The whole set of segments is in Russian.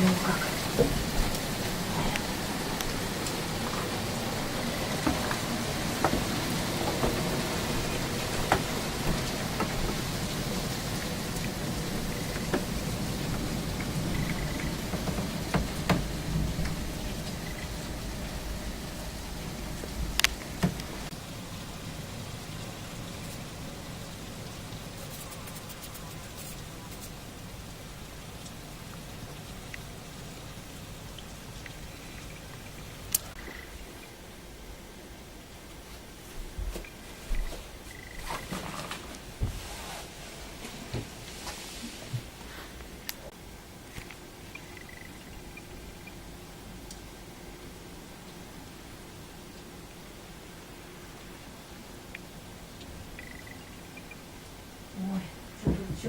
Ну как?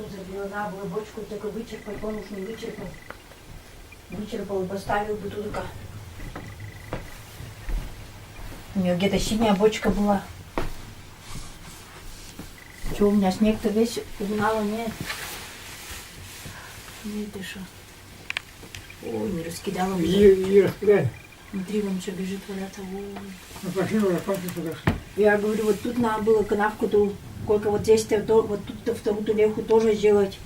Зробила, надо было бочку только вычерпать, он уж не вычерпал. Вычерпал и поставил бы туда. У нее где-то синяя бочка была. Что у меня снег-то весь угнало, нет? Нет, ты что? Ой, не раскидала. И, и раскидали. Внутри вон что бежит вода-то. Ой. На машину закончили туда. Я говорю, вот тут надо было канавку, то сколько вот здесь-то, то, вот тут вторую тулеху тоже сделать.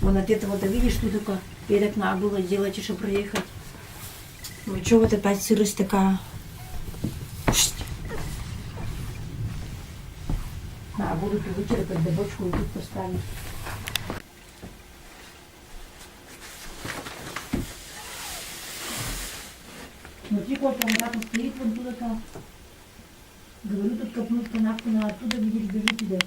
Вон от этого, да видишь, тут только перед надо было сделать, еще проехать. Ну что вот опять сырость такая? На, буду вычерпать, да бочку и тут поставить. Смотри, Котя, он так стоит, вон туда-то. Говорю, тут копнуть канавку, на оттуда, видишь, бежит туда.